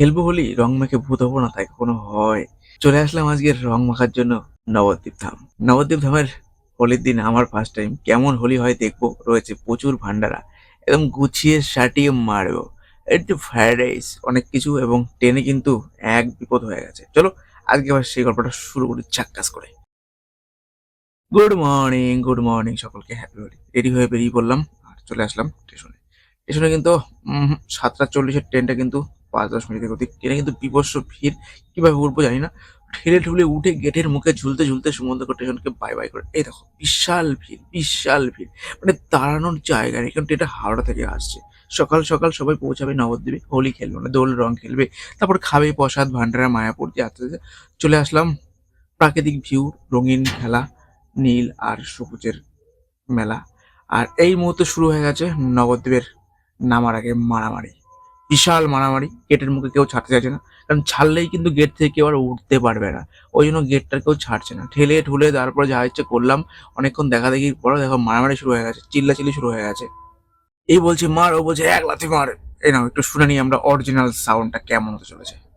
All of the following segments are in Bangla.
খেলব হোলি রং মেখে ভূত হব না তাই কখনো হয়। চলে আসলাম আজকে রং মাখার জন্য নবদ্বীপ ধাম। নবদ্বীপ ধামের হোলির দিন আমার ফার্স্ট টাইম কেমন হোলি হয় দেখব? রয়েছে প্রচুর ভান্ডারা একদম গুছিয়ে সাটিয়ে মারবো। একটু ফ্রাইড রাইস অনেক কিছু এবং ট্রেনে কিন্তু এক বিপদ হয়ে গেছে। চলো, আজকে আবার সেই গল্পটা শুরু করি, চাক্কাস করে। গুড মর্নিং গুড মর্নিং সকলকে হ্যাপি হোলি রেডি হয়ে বেরিয়ে পড়লাম, আর চলে আসলাম স্টেশনে স্টেশনে কিন্তু সাতটা চল্লিশের ট্রেনটা কিন্তু পাঁচ, দশ মিনিটের গতি ট্রেনে কিন্তু বিভৎস ভিড় কীভাবে উঠবো জানি না। ঠেলে ঠুলে উঠে গেটের মুখে ঝুলতে ঝুলতে সুমন্তকর স্টেশনকে বাই বাই করে। এই দেখো, বিশাল ভিড় বিশাল ভিড়। মানে দাঁড়ানোর জায়গা নেই, কারণ এটা হাওড়া থেকে আসছে। সকাল সকাল সবাই পৌঁছাবে নবদ্বীপে, হোলি খেলবে মানে দোল রং খেলবে, তারপর খাবে প্রসাদ, ভান্ডারা, মায়াপুর দিয়ে আস্তে আস্তে চলে আসলাম প্রাকৃতিক ভিউ, রঙিন খেলা, নীল আর সবুজের মেলা। আর এই মুহূর্তে শুরু হয়ে গেছে নবদ্বীপের নামার আগে মারামারি। বিশাল মারামারি, গেটের মুখে কেউ ছাড়তে চাইছে না। কারণ ছাড়লেই কিন্তু গেট থেকে কেউ আর উঠতে পারবে না। ওই জন্য গেটটা কেউ ছাড়ছে না। ঠেলে ঠুলে তারপরে যা ইচ্ছে করলাম, অনেকক্ষণ দেখা দেখি পরে দেখো মারামারি শুরু হয়ে গেছে, চিল্লাচিল্লি শুরু হয়ে গেছে। এই বলছে, মার, ও বলছে এক লাথি মার। এই নাও, একটু শুনে নিই আমরা অরিজিনাল সাউন্ডটা কেমন হতে চলেছে।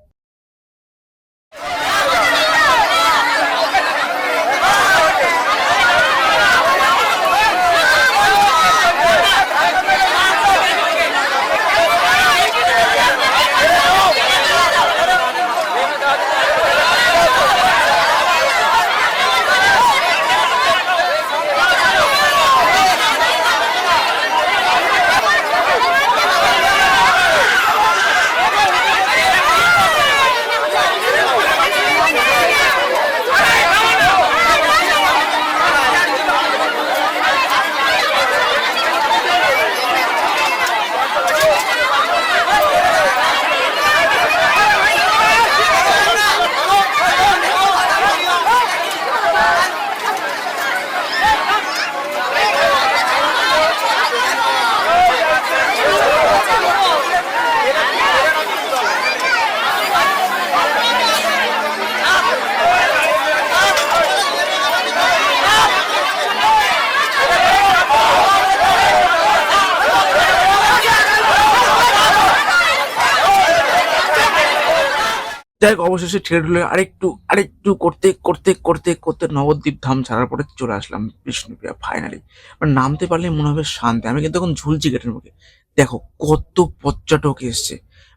যাই হোক, অবশেষে ঠেলে ঠুলে আরেকটু আরেকটু করতে করতে করতে করতে নবদ্বীপ ধাম ছাড়ার পরে চলে আসলাম বিষ্ণুপ্রিয়া ফাইনালি মানে নামতে পারলে মনে হবে শান্তি। আমি কিন্তু এখন ঝুলছি গেটের মুখে। দেখো, কত পর্যটক এসছে।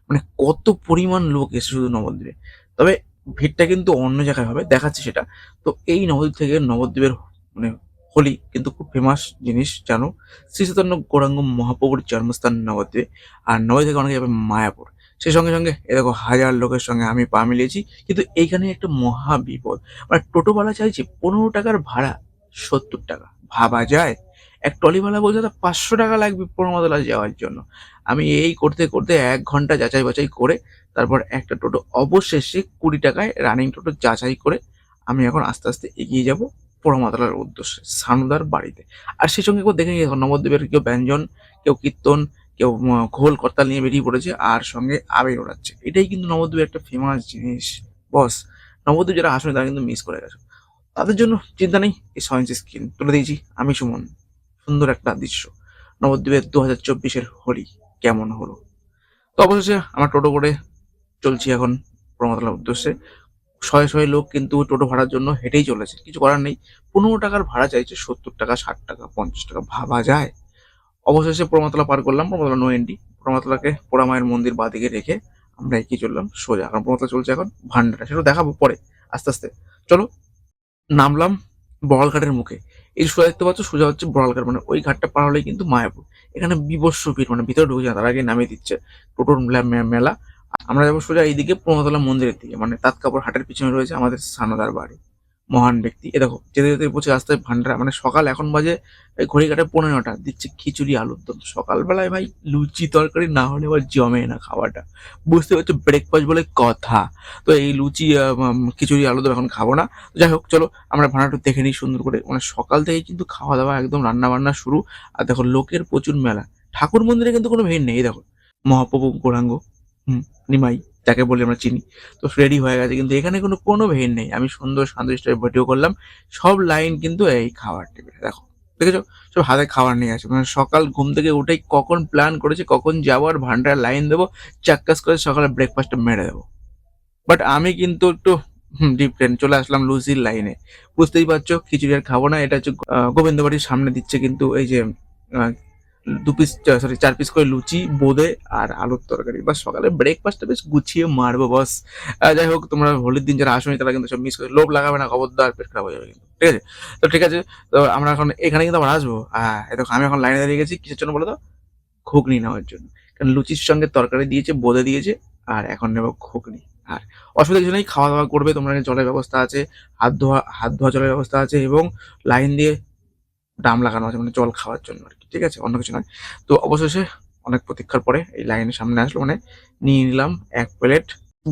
মানে কত পরিমাণ লোক এসছে শুধু নবদ্বীপে। তবে ভিড়টা কিন্তু অন্য জায়গায় হবে, দেখাচ্ছি সেটা। তো এই নবদ্বীপ থেকে নবদ্বীপের মানে হোলি কিন্তু খুব ফেমাস জিনিস, জানো? শ্রী চৈতন্য গৌরাঙ্গ মহাপ্রভুর জন্মস্থান নবদ্বীপে। আর নবদ্বীপ থেকে অনেকে যাবে মায়াপুর। সেই সঙ্গে সঙ্গে, এ দেখো, হাজার লোকের সঙ্গে আমি পা মিলিয়েছি। কিন্তু এইখানে একটা মহা বিপদ। মানে টোটোওয়ালা চাইছে পনেরো টাকার ভাড়া সত্তর টাকা। ভাবা যায়। এক টলিওয়ালা বলছে তার পাঁচশো টাকা লাগবে পনেরোতলা যাওয়ার জন্য। আমি এই করতে করতে এক ঘণ্টা যাচাই বাছাই করে, তারপর একটা টোটো অবশেষে কুড়ি টাকায় রানিং টোটো যাচাই করে আমি এখন আস্তে আস্তে এগিয়ে যাব পোড়ামাতলার উদ্দেশ্যে, সানুদার বাড়িতে। আর সেই সঙ্গে কেউ দেখে নবদ্বীপের কেউ ব্যঞ্জন, কেউ কীর্তন কেউ খোল করতাল নিয়ে বেরিয়ে পড়েছে আর সঙ্গে আবির ওড়াচ্ছে। এটাই কিন্তু নবদ্বীপের একটা ফেমাস জিনিস। বস নবদ্বীপ যারা আসলে তারা কিন্তু মিস করে গেছে। তাদের জন্য চিন্তা নেই, এই সয়েন্স স্ক্রিন তুলে দিয়েছি আমি সুমন। সুন্দর একটা দৃশ্য। নবদ্বীপের দু হাজার চব্বিশের হোলি কেমন হলো? তো অবশেষে আমার টোটো করে চলছি এখন প্রমতলার উদ্দেশ্যে। শয়ে শয়ে লোক কিন্তু টোটো ভাড়ার জন্য হেঁটেই চলেছে। কিছু করার নেই। পনেরো টাকার ভাড়া চাইছে সত্তর টাকা, ষাট টাকা, পঞ্চাশ টাকা, ভাবা যায়। অবশেষে প্রমাতলা পার করলাম, প্রমাতলা নো এন্ট্রি প্রমাতলাকে পোড়ামায়ের মন্দির বাদিকে রেখে আমরা এগিয়ে চললাম সোজা। কারণ প্রমাতলা চলছে এখন ভান্ডারা। সেটা দেখাবো পরে, আস্তে আস্তে। চলো, নামলাম বড়ালঘাটের মুখে। এই সোজা দেখতে পাচ্ছ, সোজা হচ্ছে বড়ালঘাট। মানে ওই ঘাটটা পার হলেই কিন্তু মায়াপুর। এখানে বিবস্ব ভিড় মানে ভিতরে ঢুকে তার আগে নামিয়ে দিচ্ছে টোটোর মেলা- আমরা যাব সোজা এইদিকে প্রমতলা মন্দিরের দিকে। মানে তাৎকাপড় হাটের পিছনে রয়েছে আমাদের সানাদার বাড়ি। মহান ব্যক্তি। এ দেখো, যেতে যেতে পৌঁছে রাস্তায় ভান্ডারা মানে সকাল এখন বাজে, এই ঘড়িকাটে পনেরোটা দিচ্ছে খিচুড়ি, আলুর দম। সকালবেলায় ভাই লুচি তরকারি না হলে আবার জমে না খাওয়াটা। বুঝতে পারছ ব্রেকফাস্ট বলে কথা। তো এই লুচি খিচুড়ি, আলুর দম এখন খাব না। যাই হোক, চলো, আমরা ভাড়াটা দেখে নিই সুন্দর করে। মানে সকাল থেকে কিন্তু খাওয়া দাওয়া একদম রান্না বান্না শুরু। আর দেখো, লোকের প্রচুর মেলা। ঠাকুর মন্দিরে কিন্তু কোনো ভিড় নেই দেখো। মহাপ্রভু গৌরাঙ্গ, হুম, নিমাই। যাকে বলে আমরা চিনি। তো রেডি হয়ে গেছে। কিন্তু এখানে কোনো কোনো ভেন নেই। আমি সুন্দর শান্ত ভিডিও করলাম। সব লাইন কিন্তু এই খাবার টেবিলে দেখো, দেখেছ? সব হাতে খাবার নিয়ে আছে মানে সকাল ঘুম থেকে উঠেই কখন প্ল্যান করেছে, কখন যাব আর ভান্ডার লাইন দেবো, চাক্কাস করে সকালে ব্রেকফাস্টটা মেরে দেবো। বাট আমি কিন্তু একটু ডিফারেন্ট চলে আসলাম লুচির লাইনে বুঝতেই পারছ, খিচুড়ি আর খাব না। এটা হচ্ছে গোবিন্দবাড়ির সামনে দিচ্ছে কিন্তু এই যে দু পিস সরি চার পিস করে লুচি, বোঁদে আর আলুর তরকারি। বাস, সকালে ব্রেকফাস্টটা বেশ গুছিয়ে মারবো, বস। যাই হোক, তোমরা হোলির দিন যারা আসোনি, তারা কিন্তু সব মিস করে লোভ লাগাবে না, খবরদার, পেট খারাপ হয়ে যাবে কিন্তু। ঠিক আছে? তো ঠিক আছে, তো আমরা এখন এখানে কিন্তু আবার আসব। হ্যাঁ আমি এখন লাইনে দাঁড়িয়ে গেছি। কিসের জন্য বলো তো? ঘুগনি নেওয়ার জন্য। কারণ লুচির সঙ্গে তরকারি দিয়েছে, বোঁদে দিয়েছে, আর এখন নেব ঘুগনি। আর অসুবিধা কিছু নেই খাওয়া দাওয়া করবে, তোমরা জলের ব্যবস্থা আছে, হাত ধোয়া হাত ধোয়া জলের ব্যবস্থা আছে, এবং লাইন দিয়ে ডাম লাগানো আছে মানে জল খাওয়ার জন্য আর কি, ঠিক আছে? অন্য কিছু নয়। তো অবশেষে অনেক প্রতীক্ষার পরে এই লাইনের সামনে আসলো মানে নিয়ে নিলাম এক প্লেট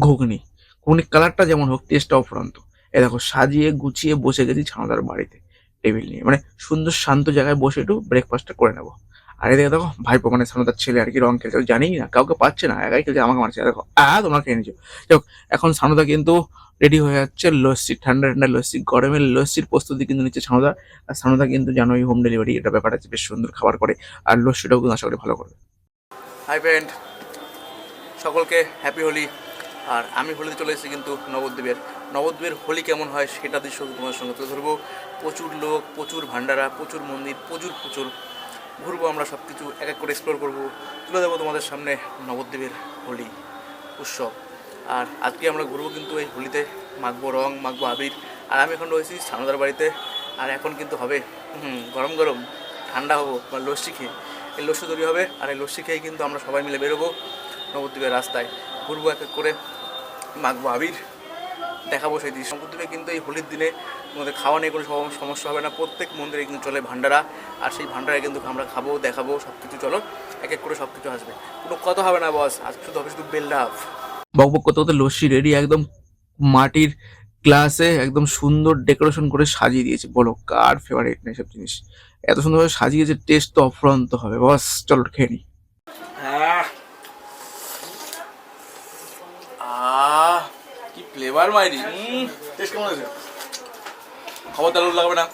ঘুগনি। ঘুগনির কালারটা যেমন হোক টেস্টটা অফুরন্ত এ দেখো, সাজিয়ে গুছিয়ে বসে গেছি ছানাদার বাড়িতে, টেবিল নিয়ে। মানে সুন্দর শান্ত জায়গায় বসে একটু ব্রেকফাস্টটা করে নেব। আর এদিকে দেখো ভাইপো মানে সামনে তার ছেলে আর কি রং খেলছে জানি না কাউকে পাচ্ছে না একাই খেলছে আমাকে মারছে দেখো আ তোমরা খেয়ে নিচ্ছ যাই হোক, এখন সানুদা কিন্তু রেডি হয়ে যাচ্ছে লস্যি ঠান্ডা ঠান্ডা লস্যি গরমের লস্যির প্রস্তুতি কিন্তু নিচ্ছে সানুদা। আর সানুদা কিন্তু জানোই হোম ডেলিভারি এটা ব্যাপার আছে বেশ সুন্দর খাবার করে আর লস্যিটাও কিন্তু আশা করি ভালো করবে। হাই ফ্রেন্ড সকলকে হ্যাপি হোলি। আর আমি হোলিতে চলে এসেছি কিন্তু নবদ্বীপের। নবদ্বীপের হোলি কেমন হয় সেটা দৃশ্য তোমাদের সঙ্গে তুলে ধরবো। প্রচুর লোক প্রচুর ভান্ডারা প্রচুর মন্দির প্রচুর প্রচুর ঘুরবো, আমরা সব কিছু এক এক করে এক্সপ্লোর করব। তুলে দেবো তোমাদের সামনে নবদ্বীপের হোলি, উৎসব। আর আজকে আমরা ঘুরবো কিন্তু এই হোলিতে। মাখবো রং, মাখবো আবির। আর আমি এখন রয়েছি সানুদার বাড়িতে। আর এখন কিন্তু হবে গরম গরম, ঠান্ডা হব বা লস্যি খেয়ে। এই লস্যি তৈরি হবে, আর এই লস্যি খেয়ে কিন্তু আমরা সবাই মিলে বেরোবো নবদ্বীপের রাস্তায়। ঘুরবো এক এক করে, মাখবো আবির। দেখাবো সেই দৃশ্য। নবদ্বীপে কিন্তু এই হোলির দিনে তোমাদের খাওয়া নিয়ে কোনো সমস্যা হবে না। প্রত্যেক মন্দিরে কিন্তু চলে ভান্ডারা আর সেই ভান্ডারে কিন্তু আমরা খাব, দেখাবো সব কিছু চলো, এক এক করে সব কিছু আসবে। কোনো কথা হবে না বস আজকে শুধু হবে, শুধু বেল্লাভ বক বক করতে করতে লস্যি রেডি একদম মাটির গ্লাসে একদম সুন্দর ডেকোরেশন করে সাজিয়ে দিয়েছে। বলো, কার ফেভারিট না সব জিনিস? এত সুন্দরভাবে সাজিয়েছে টেস্ট তো অফুরন্ত হবে। বস চলো, খেয়ে নি আহ কি ফ্লেভার মাইরি টেস্ট কেমন আছে খবরদার লোক লাগবে না।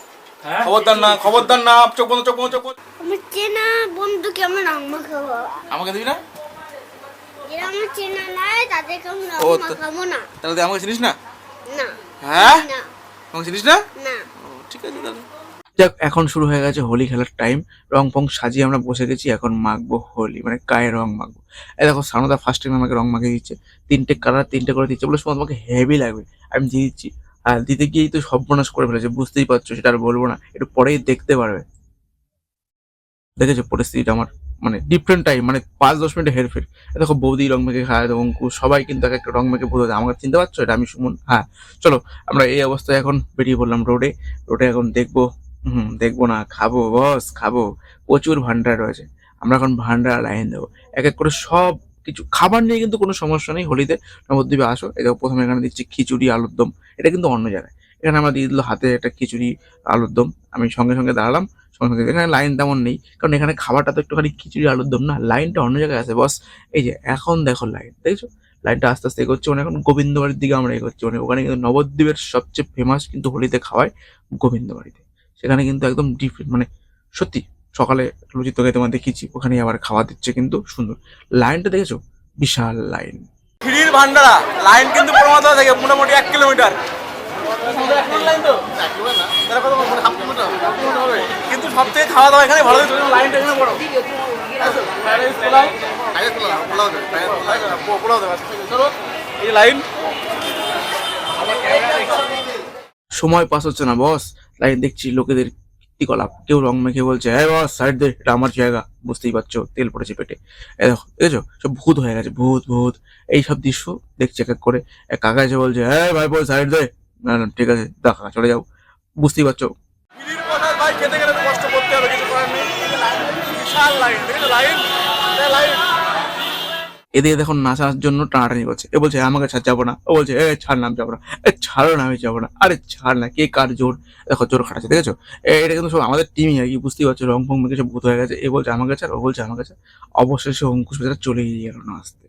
খবরদার না খবরদার না। চোখ বন্ধ চোখ বন্ধ চোখ বন্ধ। আমার চেনা বন্ধুকে আমি রং মাখাবো আমাকে দিবি না? যারা আমার চেনা নাই তাদেরকে আমি রং ও, তো- মাখাবো না। তাহলে আমাকে চিনিস না? না। হ্যাঁ? আমাকে চিনিস না? না। ও, ঠিক আছে তাহলে। যাক, এখন শুরু হয়ে গেছে হোলি খেলার টাইম রং ফং সাজিয়ে আমরা বসে গেছি, এখন মাখবো হোলি মানে গায়ে রং মাখবো। এই দেখো, সানদা ফার্স্ট টাইম আমাকে রং মাখিয়ে দিচ্ছে, তিনটে কালার তিনটে করে দিচ্ছে, বলে সময় তোমাকে হেভি লাগবে, আমি দিয়ে দিচ্ছি। আর দিতে গিয়েই তো সর্বনাশ করে ফেলেছে, বুঝতেই পারছ, সেটা আর বলব না, একটু পরেই দেখতে পারবে। দেখেছ, পরিস্থিতিটা আমার মানে ডিফারেন্ট টাইম মানে পাঁচ, দশ মিনিটে হেরফের। দেখো, বৌদি রং মেখে খায় অঙ্কু, সবাই কিন্তু এক একটা রং মেখে ভূত আমাকে চিনতে পারছ? এটা আমি সুমন হ্যাঁ। চলো, আমরা এই অবস্থায় এখন বেরিয়ে পড়লাম রোডে রোডে এখন দেখব হুম, দেখব না, খাব, বস, খাব। প্রচুর ভান্ডার রয়েছে। আমরা এখন ভান্ডার লাইন দেবো। এক এক করে সব কিছু, খাবার নিয়ে কিন্তু কোনো সমস্যা নেই হোলিতে। নবদ্বীপে আসো দেখো প্রথমে এখানে দিচ্ছি খিচুড়ি, আলুর দম। এটা কিন্তু অন্য জায়গায়। এখানে আমরা দিয়ে দিল হাতে একটা খিচুড়ি, আলুর দম। আমি সঙ্গে সঙ্গে দাঁড়ালাম, সঙ্গে সঙ্গে এখানে লাইন তেমন নেই। কারণ এখানে খাবারটা তো একটুখানি খিচুড়ি, আলুর দম না। লাইনটা অন্য জায়গায় আছে, বস। এই যে, এখন দেখো লাইন, দেখছ? লাইনটা আস্তে আস্তে এগোচ্ছে মানে এখন গোবিন্দবাড়ির দিকে আমরা এগোচ্ছি। মানে ওখানে কিন্তু নবদ্বীপের সবচেয়ে ফেমাস কিন্তু হোলিতে খাওয়ায় গোবিন্দবাড়িতে। সেখানে কিন্তু একদম ডিফারেন্ট মানে সত্যি সকালে লুচি তোকে তোমার দেখিয়েছি ওখানে আবার খাওয়া দিচ্ছে কিন্তু সুন্দর। লাইনটা দেখেছ? বিশাল লাইন। ফিরির ভান্ডারা, লাইন কিন্তু প্রমাদ থেকে, মোটামুটি এক কিলোমিটার। কিন্তু সব থেকে খাওয়া দাওয়া এখানে ভালো লাইনটা এখানে বড় এই লাইন। সময় পাস হচ্ছে না বস লাইন দেখছি লোকেদের কি কীর্তিকলাপ। কেউ রং মেখে বলছে হ্যাঁ বস সাইড দে, এটা আমার জায়গা। বুঝতেই পারছ, তেল পড়েছে পেটে। দেখো, দেখেছ? সব ভূত হয়ে গেছে, ভূত ভূত। এই সব দৃশ্য দেখছি এক এক করে। এক কাকা এসে বলছে হ্যাঁ ভাই বল সাইড দে। না না, ঠিক আছে দেখা চলে যাও। বুঝতেই পারছ? ফিরির কথা এদিকে দেখুন নাচার জন্য টানাটানি করছে। এ বলছে, আমাকে ছাড়, যাব না। ও বলছে, এ, ছাড় না যাব না। এ, ছাড়ো না, আমি যাব না। আরে, ছাড় না, কে কার জোর? দেখো, জোর খাটাচ্ছে, দেখেছ? এটা কিন্তু সব আমাদের টিমই আর কি, বুঝতেই পারছ রং ফং সব ভূত হয়ে গেছে। এ বলছে, আমাকে ছাড়, ও বলছে, আমাকে ছাড়। অবশেষে অঙ্কুশ বেচারা চলেই গেল নাচতে।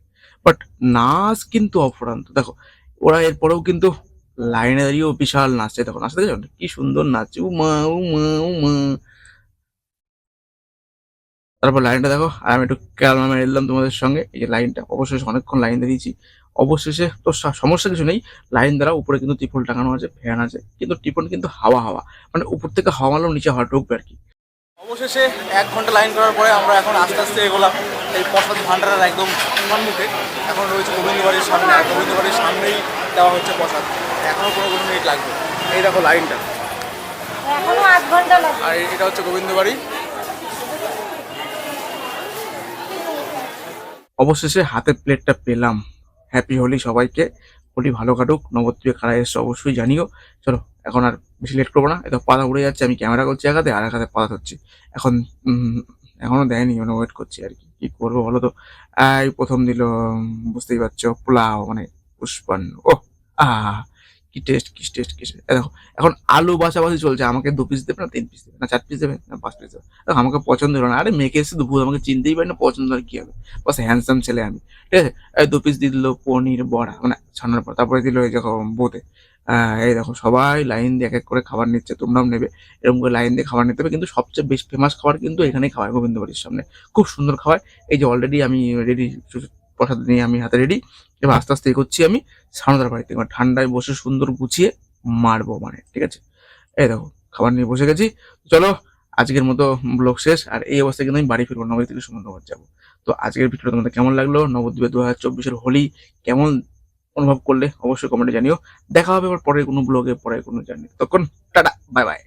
বাট নাচ কিন্তু অফুরান্ত। দেখো, ওরা এরপরেও কিন্তু লাইনে দাঁড়িয়েও বিশাল নাচছে। দেখো, নাচতে দেখছ? কি সুন্দর নাচছে উ মা উ মা উ মা তারপর লাইনটা দেখো আর আমি একটু কেরালা মেরে এলাম তোমাদের সঙ্গে। এই যে লাইনটা অবশেষে অনেকক্ষণ লাইন দাঁড়িয়েছি অবশেষে তো সা- সমস্যা কিছু নেই। লাইন দ্বারা উপরে কিন্তু ত্রিপল টাঙানো আছে ফ্যান আছে কিন্তু ত্রিপল কিন্তু হাওয়া হাওয়া। মানে উপর থেকে হাওয়া মারলেও নিচে হাওয়া ঢুকবে আর কি। অবশেষে এক ঘণ্টা লাইন করার পরে আমরা এখন আস্তে আস্তে এগোলাম। এই প্রসাদ ভান্ডারের একদম সম্মুখে এখন রয়েছে গোবিন্দবাড়ির সামনে আর গোবিন্দবাড়ির সামনেই দেওয়া হচ্ছে প্রসাদ এখনও কোনো কোনো মিনিট লাগবে। এই দেখো লাইনটা। এখনও আধ ঘণ্টা আর এটা হচ্ছে গোবিন্দবাড়ি অবশেষে হাতে প্লেটটা পেলাম। হ্যাপি হোলি সবাইকে। হোলি ভালো কাটুক। নবদ্বীপে কারা এসছে অবশ্যই জানিও। চলো, এখন আর বেশি লেট করব না। এত পাতা উড়ে যাচ্ছে, আমি ক্যামেরা করছি একাতে আর এক হাতে পাতা ধরছি। এখন এখনও এখনও দেয়নি মানে ওয়েট করছি আর কি। কী করব বলো তো? এই প্রথম দিল বুঝতেই পারছ, পোলাও মানে পুষ্পান্ন। ও আহ কি টেস্ট কি টেস্ট কি দেখো, এখন আলু বাছাবাছি চলছে, আমাকে দু পিস দেবে না, তিন পিস দেবে না, চার পিস দেবে না, পাঁচ পিস দেবে দেখো, আমাকে পছন্দ হলো না। আরে, মেয়েকে এসে দুপুর আমাকে চিনতেই পারি না, পছন্দ আর কি হবে? বাস হ্যান্ডসাম ছেলে আমি। ঠিক আছে? দু পিস দিয়ে দিল পনির বড়া মানে ছানার পর তারপরে দিল এই দেখো বোতে এই দেখো, সবাই লাইন দিয়ে এক এক করে খাবার নিচ্ছে, তোমরাও নেবে। এরকম করে লাইন দিয়ে খাবার নিতে হবে, কিন্তু সবচেয়ে বেশ ফেমাস খাবার কিন্তু এখানেই খাওয়ায় গোবিন্দ বাড়ির সামনে। খুব সুন্দর খাবার এই যে অলরেডি আমি রেডি প্রসাদ নিয়ে আমি হাতে রেডি এবার আস্তে আস্তে এগোচ্ছি আমি সানদার বাড়িতে। এবার ঠান্ডায় বসে সুন্দর গুছিয়ে মারবো মানে ঠিক আছে? এই দেখো, খাবার নিয়ে বসে গেছি। চলো, আজকের মতো ব্লগ শেষ। আর এই অবস্থায় কিন্তু আমি বাড়ি ফিরবো, নবদ্বীপ থেকে সুন্দরবন যাব। তো আজকের ভিডিওটা তোমাদের কেমন লাগল? নবদ্বীপে দু হাজার চব্বিশের হোলি কেমন অনুভব করলে? অবশ্যই কমেন্টে জানিও। দেখা হবে আবার পরের কোনো ব্লগে পরে কোনো জার্নি তখন টাটা বাই বাই